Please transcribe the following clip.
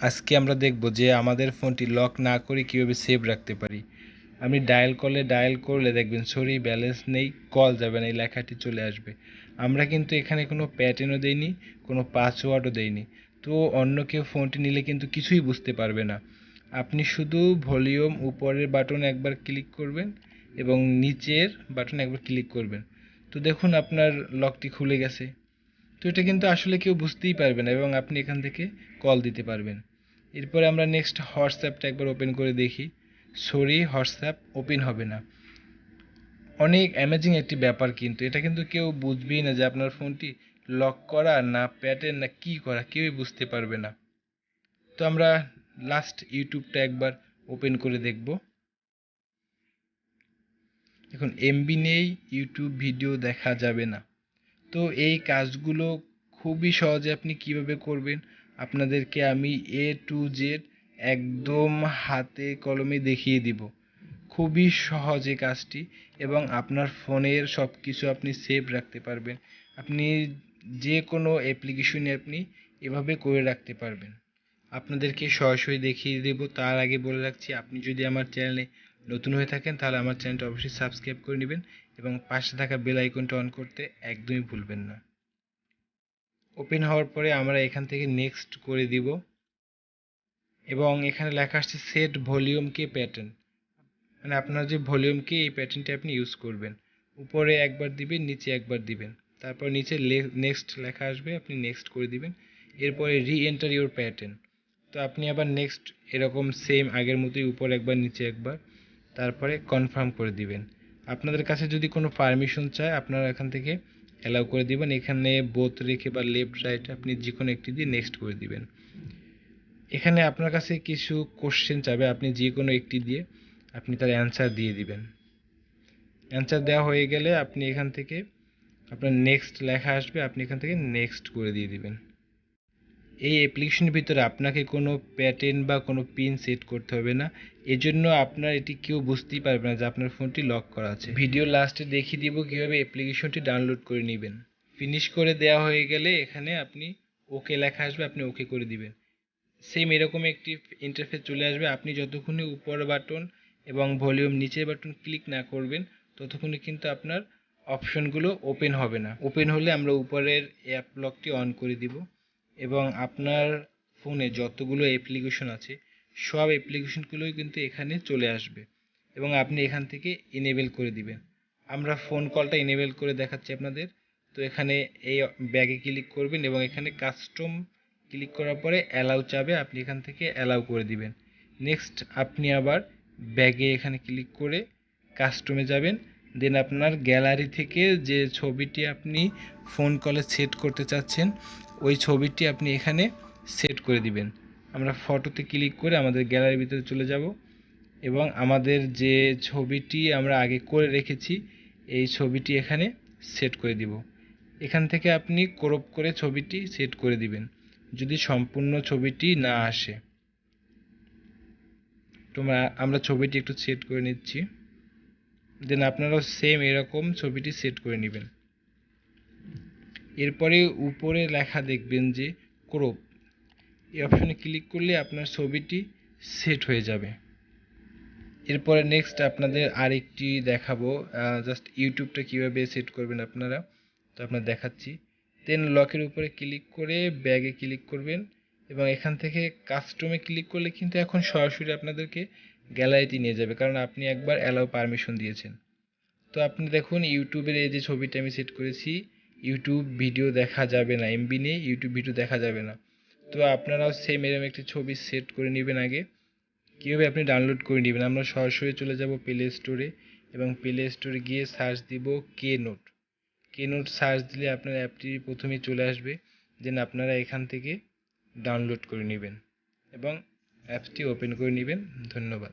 আজকে আমরা দেখব যে আমাদের ফোনটি লক না করে কীভাবে সেভ রাখতে পারি। আপনি ডায়াল করলে ডায়াল করলে দেখবেন সরি, ব্যালেন্স নেই, কল যাবে না, এই লেখাটি চলে আসবে। আমরা কিন্তু এখানে কোনো প্যাটার্নও দেইনি, কোনো পাসওয়ার্ডও দেইনি। তো অন্য কেউ ফোনটি নিলে কিন্তু কিছুই বুঝতে পারবে না। আপনি শুধু ভলিউম উপরের বাটন একবার ক্লিক করবেন এবং নিচের বাটন একবার ক্লিক করবেন। তো দেখুন আপনার লকটি খুলে গেছে। তো এটা কিন্তু আসলে কেউ বুঝতেই পারবে না এবং আপনি এখান থেকে কল দিতে পারবেন। এরপরে আমরা নেক্সট হোয়াটসঅ্যাপটা একবার ওপেন করে দেখি। সরি হোয়াটসঅ্যাপ ওপেন হবে না। অনেক অ্যামেজিং একটি ব্যাপার কিন্তু, এটা কিন্তু কেউ বুঝবেই না যে আপনার ফোনটি লক করা না প্যাটার্ন না কি করা, কেউই বুঝতে পারবে না। তো আমরা লাস্ট ইউটিউবটা একবার ওপেন করে দেখব। এখন এমবি নেই ইউটিউব ভিডিও দেখা যাবে না। তো এই কাজগুলো খুবই সহজে আপনি কীভাবে করবেন আপনাদেরকে আমি এ টু জেড একদম হাতে কলমে দেখিয়ে দিব। খুবই সহজ এই কাজটি এবং আপনার ফোনের সব কিছু আপনি সেভ রাখতে পারবেন। আপনি যে কোনো অ্যাপ্লিকেশনে আপনি এভাবে করে রাখতে পারবেন। আপনাদেরকে সরাসরি দেখিয়ে দেব। তার আগে বলে রাখছি, আপনি যদি আমার চ্যানেলে নতুন হয়ে থাকেন, তাহলে আমার চ্যানেলটা অবশ্যই সাবস্ক্রাইব করে নেবেন এবং পাশে থাকা বেল আইকনটা অন করতে একদমই ভুলবেন না। ওপেন হওয়ার পরে আমরা এখান থেকে নেক্সট করে দিব। এবং এখানে লেখা আসছে সেট ভলিউম কে প্যাটার্ন মানে আপনার যে ভলিউম কে এই প্যাটার্নটি আপনি ইউজ করবেন। উপরে একবার দিবেন, নিচে একবার দিবেন। তারপর নিচে নেক্সট লেখা আসবে, আপনি নেক্সট করে দিবেন। এরপরে রি এন্টার ইউর প্যাটার্ন তো আপনি আবার নেক্সট এরকম সেম আগের মতোই উপর একবার, নিচে একবার, তারপরে কনফার্ম করে দিবেন। আপনাদের কাছে যদি কোনো পারমিশন চায়, আপনারা এখান থেকে অ্যালাউ করে দিবেন। এখানে বোথ রেখে বা লেফট রাইট আপনি যে কোনো একটি দিয়ে নেক্সট করে দিবেন। এখানে আপনার কাছে কিছু কোশ্চেন চাবে, আপনি যে কোনো একটি দিয়ে আপনি তার অ্যান্সার দিয়ে দিবেন। অ্যান্সার দেওয়া হয়ে গেলে আপনি এখান থেকে আপনার নেক্সট লেখা আসবে, আপনি এখান থেকে নেক্সট করে দিয়ে দিবেন। এই অ্যাপ্লিকেশনের ভিতরে আপনাকে কোনো প্যাটার্ন বা কোনো পিন সেট করতে হবে না। এজন্য আপনার এটি কেউ বুঝতেই পারবে না যে আপনার ফোনটি লক করা আছে। ভিডিও লাস্টে দেখিয়ে দিব কীভাবে অ্যাপ্লিকেশনটি ডাউনলোড করে নেবেন। ফিনিশ করে দেওয়া হয়ে গেলে এখানে আপনি ওকে লেখা আসবে, আপনি ওকে করে দিবেন। সেম এরকম একটি ইন্টারফেস চলে আসবে। আপনি যতক্ষণে উপর বাটন এবং ভলিউম নিচের বাটন ক্লিক না করবেন, ততক্ষণে কিন্তু আপনার অপশনগুলো ওপেন হবে না। ওপেন হলে আমরা উপরের অ্যাপ লকটি অন করে দিব। এবং আপনার ফোনে যতগুলো অ্যাপ্লিকেশন আছে, সব অ্যাপ্লিকেশনগুলোই কিন্তু এখানে চলে আসবে এবং আপনি এখান থেকে ইনেবেল করে দিবেন। আমরা ফোন কলটা ইনেবেল করে দেখাচ্ছি আপনাদের। তো এখানে এই ব্যাগে ক্লিক করবেন এবং এখানে কাস্টম ক্লিক করার পরে অ্যালাউ চাবে, আপনি এখান থেকে অ্যালাউ করে দিবেন। নেক্সট আপনি আবার ব্যাগে এখানে ক্লিক করে কাস্টমে যাবেন। দেন আপনার গ্যালারি থেকে যে ছবিটি আপনি ফোন কলে সেট করতে চাচ্ছেন, ওই ছবিটি আপনি এখানে সেট করে দিবেন। আমরা ফটোতে ক্লিক করে আমাদের গ্যালারির ভিতরে চলে যাব এবং আমাদের যে ছবিটি আমরা আগে করে রেখেছি, এই ছবিটি এখানে সেট করে দিব। এখান থেকে আপনি ক্রপ করে ছবিটি সেট করে দিবেন, যদি সম্পূর্ণ ছবিটি না আসে। তোমরা, আমরা ছবিটি একটু সেট করে নিচ্ছি। দেন আপনারাও সেম এরকম ছবিটি সেট করে নেবেন। এরপরে উপরে লেখা দেখবেন যে ক্রপ এই অপশনে ক্লিক করলে আপনার ছবিটি সেট হয়ে যাবে। এরপরে নেক্সট আপনাদের আরেকটি দেখাবো জাস্ট ইউটিউবটা কীভাবে সেট করবেন আপনারা, তো আপনার দেখাচ্ছি। দেন লকের উপরে ক্লিক করে ব্যাগে ক্লিক করবেন এবং এখান থেকে কাস্টমে ক্লিক করলে কিন্তু এখন সরাসরি আপনাদেরকে গ্যালারিতে নিয়ে যাবে, কারণ আপনি একবার অ্যালাউ পারমিশন দিয়েছেন। তো আপনি দেখুন, ইউটিউবের এই যে ছবিটা আমি সেট করেছি, ইউটিউব ভিডিও দেখা যাবে না এমবি নেই ইউটিউব ভিডিও দেখা যাবে না। তো আপনারাও সেম এরকম একটি ছবি সেট করে নেবেন আগে। কীভাবে আপনি ডাউনলোড করে নেবেন? আমরা সরাসরি চলে যাব প্লে স্টোরে এবং প্লে স্টোরে গিয়ে সার্চ দিব K note K note search দিলে আপনার অ্যাপটি প্রথমেই চলে আসবে দেন আপনারা এখান থেকে ডাউনলোড করে নেবেন। এবং অ্যাপটি ওপেন করে নেবেন। ধন্যবাদ।